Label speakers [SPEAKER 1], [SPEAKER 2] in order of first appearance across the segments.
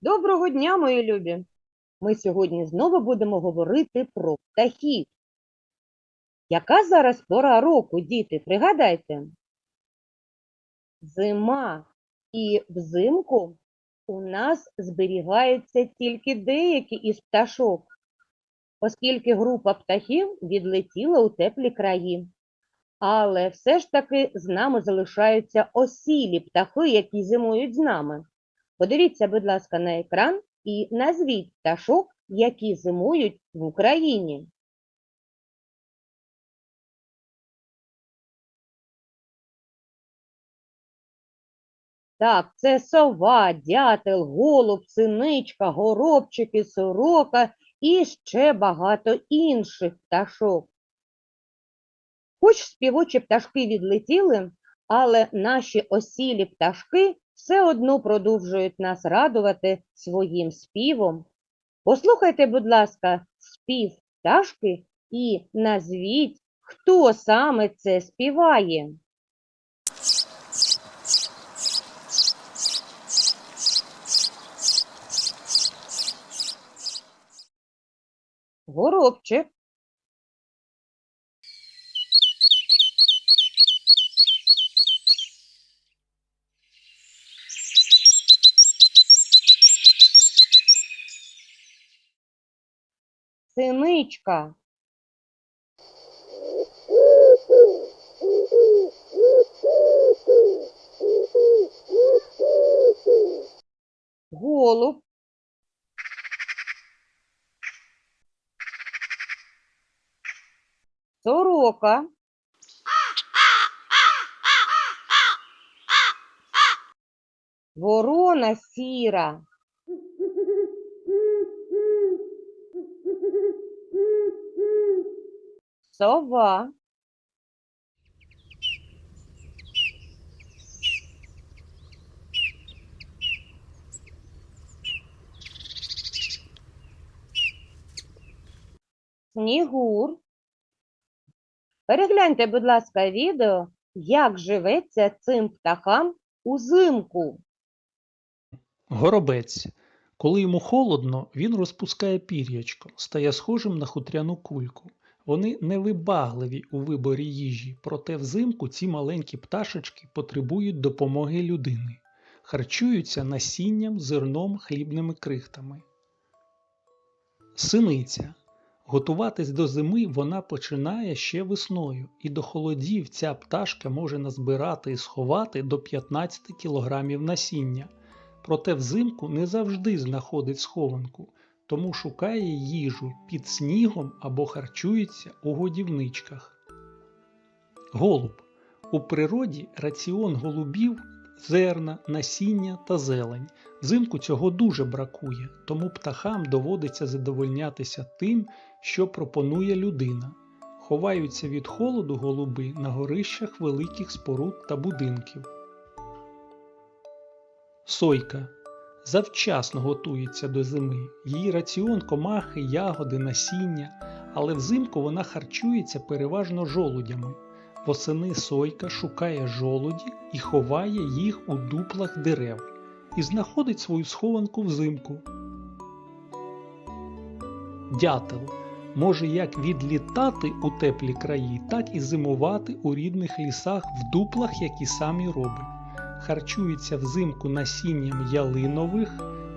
[SPEAKER 1] Доброго дня, мої любі! Ми сьогодні знову будемо говорити про птахів. Яка зараз пора року, діти, пригадайте? Зима. І взимку у нас зберігаються тільки деякі із пташок, оскільки група птахів відлетіла у теплі краї. Але все ж таки з нами залишаються осілі птахи, які зимують з нами. Подивіться, будь ласка, на екран і назвіть пташок, які зимують в Україні. Так, це сова, дятел, голуб, синичка, горобчики, сорока і ще багато інших пташок. Хоч співочі пташки відлетіли, але наші осілі пташки все одно продовжують нас радувати своїм співом. Послухайте, будь ласка, спів пташки і назвіть, хто саме це співає. Горобчик. Синичка. Голуб. Сорока. Ворона сіра. Сова. Снігур. Перегляньте, будь ласка, відео, як живеться цим птахам узимку.
[SPEAKER 2] Горобець. Коли йому холодно, він розпускає пір'ячко, стає схожим на хутряну кульку. Вони невибагливі у виборі їжі, проте взимку ці маленькі пташечки потребують допомоги людини. Харчуються насінням, зерном, хлібними крихтами. Синиця. Готуватись до зими вона починає ще весною, і до холодів ця пташка може назбирати і сховати до 15 кг насіння. Проте взимку не завжди знаходить схованку, тому шукає їжу під снігом або харчується у годівничках. Голуб. У природі раціон голубів зерна, насіння та зелень. Взимку цього дуже бракує, тому птахам доводиться задовольнятися тим, що пропонує людина. Ховаються від холоду голуби на горищах великих споруд та будинків. Сойка завчасно готується до зими. Її раціон комахи, ягоди, насіння, але взимку вона харчується переважно жолудями. Восени сойка шукає жолуді і ховає їх у дуплах дерев і знаходить свою схованку взимку. Дятел може як відлітати у теплі краї, так і зимувати у рідних лісах в дуплах, які самі робить харчується взимку насінням ялинових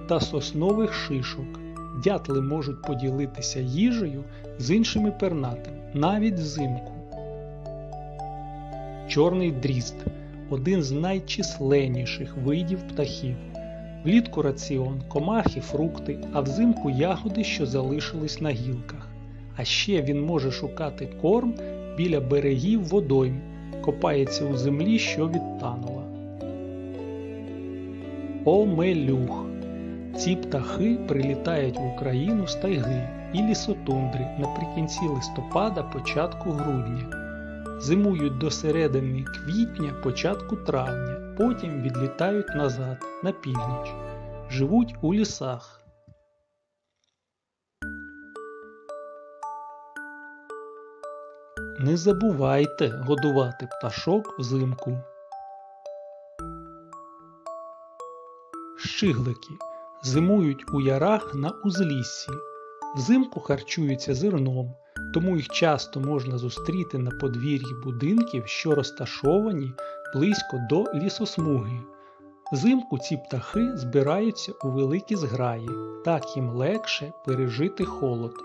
[SPEAKER 2] та соснових шишок. Дятли можуть поділитися їжею з іншими пернатими, навіть взимку. Чорний дрізд один з найчисленніших видів птахів. Влітку раціон, комахи, фрукти, а взимку ягоди, що залишились на гілках. А ще він може шукати корм біля берегів водойм, копається у землі, що відтанула. Омелюх. Ці птахи прилітають в Україну з тайги і лісотундри наприкінці листопада, початку грудня. Зимують до середини квітня, початку травня, потім відлітають назад на північ. Живуть у лісах. Не забувайте годувати пташок взимку. Щиглики. Зимують у ярах на узліссі. Взимку харчуються зерном, тому їх часто можна зустріти на подвір'ї будинків, що розташовані близько до лісосмуги. Взимку ці птахи збираються у великі зграї, так їм легше пережити холод.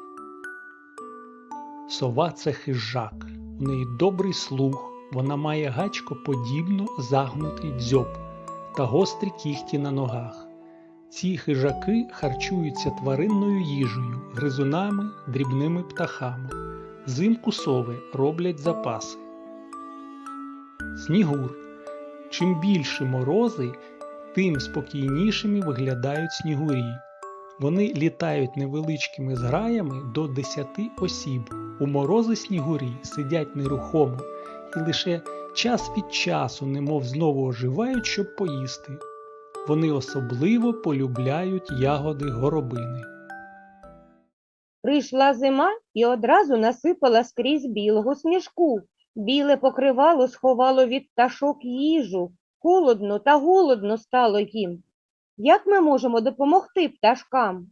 [SPEAKER 2] Сова це хижак, у неї добрий слух, вона має гачкоподібно загнутий дзьоб та гострі кіхті на ногах. Ці хижаки харчуються тваринною їжею, гризунами, дрібними птахами. Взимку сови роблять запаси. Снігур. Чим більше морози, тим спокійнішими виглядають снігурі. Вони літають невеличкими зграями до 10 осіб. У морози снігурі сидять нерухомо і лише час від часу, немов знову оживають, щоб поїсти. Вони особливо полюбляють ягоди горобини.
[SPEAKER 1] Прийшла зима і одразу насипала скрізь білого сніжку. Біле покривало сховало від пташок їжу. Холодно та голодно стало їм. Як ми можемо допомогти пташкам?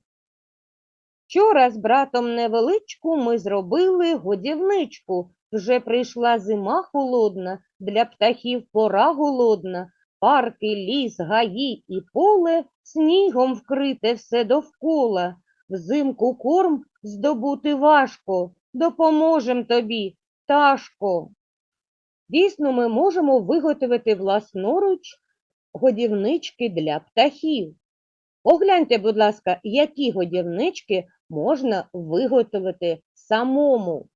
[SPEAKER 1] Вчора з братом невеличку ми зробили годівничку. Вже прийшла зима холодна, для птахів пора голодна. Парки, ліс, гаї і поле снігом вкрите все довкола. Взимку корм здобути важко, допоможем тобі, пташко. Дійсно, ми можемо виготовити власноруч годівнички для птахів. Погляньте, будь ласка, які годівнички можна виготовити самому.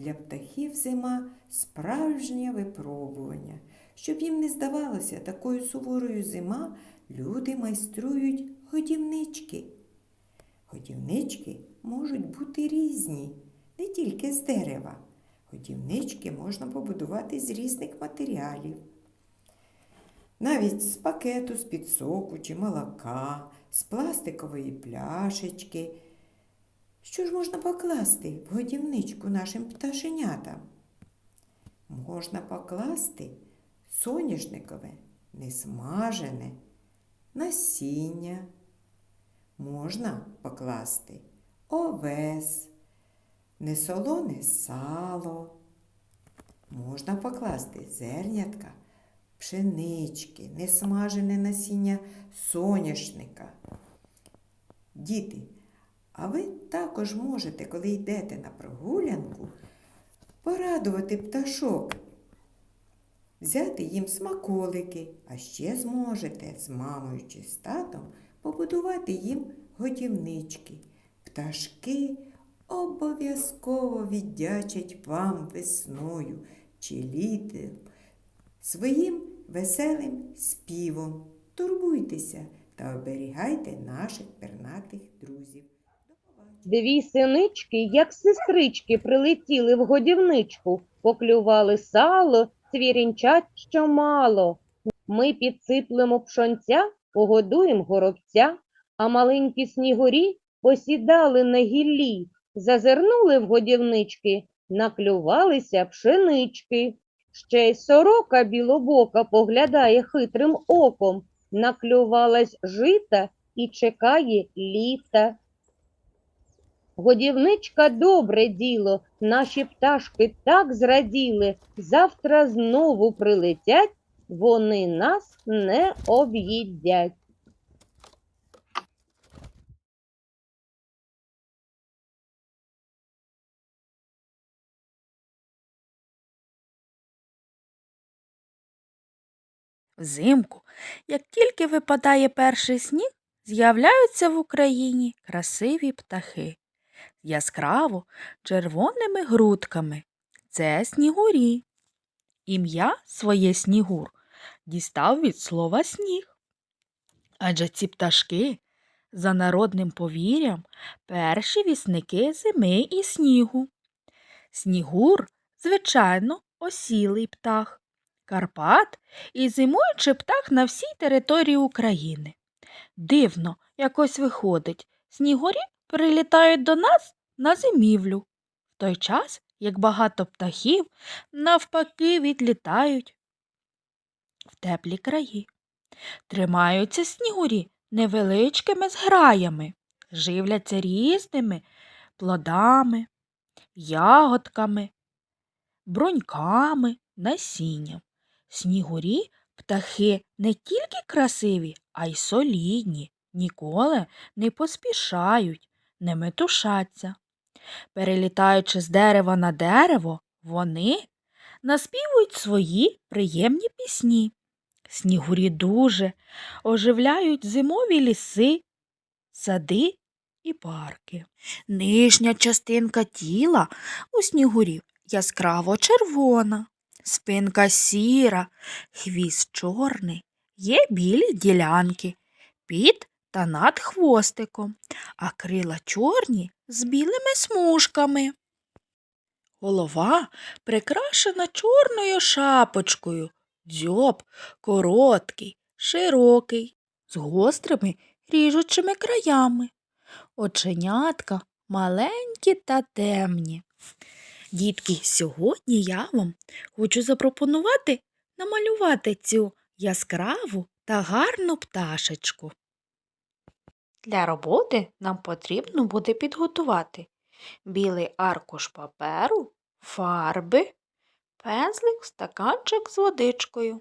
[SPEAKER 3] Для птахів зима справжнє випробування. Щоб їм не здавалося такою суворою зима, люди майструють годівнички. Годівнички можуть бути різні, не тільки з дерева. Годівнички можна побудувати з різних матеріалів. Навіть з пакету з-під соку чи молока, з пластикової пляшечки. Що ж можна покласти в годівничку нашим пташенятам? Можна покласти соняшникове, несмажене, насіння. Можна покласти овес, несолоне сало. Можна покласти зернятка, пшенички, несмажене насіння соняшника. Діти, а ви також можете, коли йдете на прогулянку, порадувати пташок, взяти їм смаколики, а ще зможете з мамою чи з татом побудувати їм годівнички. Пташки обов'язково віддячать вам весною чи літом своїм веселим співом. Турбуйтеся та оберігайте наших пернатих друзів.
[SPEAKER 1] Дві синички, як сестрички, прилетіли в годівничку, поклювали сало, цвірінчать що мало. Ми підсиплемо пшонця, погодуємо горобця, а маленькі снігурі посідали на гіллі, зазирнули в годівнички, наклювалися пшенички. Ще й сорока білобока поглядає хитрим оком, наклювалась жита і чекає літа. Годівничка добре діло, наші пташки так зраділи, завтра знову прилетять, вони нас не об'їдять.
[SPEAKER 4] Взимку, як тільки випадає перший сніг, з'являються в Україні красиві птахи яскраво червоними грудками. Це снігурі. Ім'я своє снігур дістав від слова сніг. Адже ці пташки, за народним повір'ям, перші вісники зими і снігу. Снігур, звичайно, осілий птах. Карпат і зимуючий птах на всій території України. Дивно, якось виходить, снігурі прилітають до нас на зимівлю, в той час, як багато птахів навпаки відлітають в теплі краї. Тримаються снігурі невеличкими зграями, живляться різними плодами, ягодками, бруньками, насінням. Снігурі птахи не тільки красиві, а й солідні, ніколи не поспішають, не метушаться. Перелітаючи з дерева на дерево, вони наспівують свої приємні пісні. Снігурі дуже оживляють зимові ліси, сади і парки. Нижня частинка тіла у снігурів яскраво червона, спинка сіра, хвіст чорний, є білі ділянки під та над хвостиком, а крила чорні з білими смужками. Голова прикрашена чорною шапочкою, дзьоб короткий, широкий, з гострими ріжучими краями. Оченятка маленькі та темні. Дітки, сьогодні я вам хочу запропонувати намалювати цю яскраву та гарну пташечку. Для роботи нам потрібно буде підготувати білий аркуш паперу, фарби, пензлик, стаканчик з водичкою.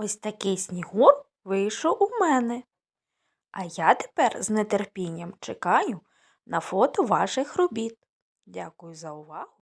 [SPEAKER 4] Ось такий снігур вийшов у мене. А я тепер з нетерпінням чекаю на фото ваших робіт. Дякую за увагу.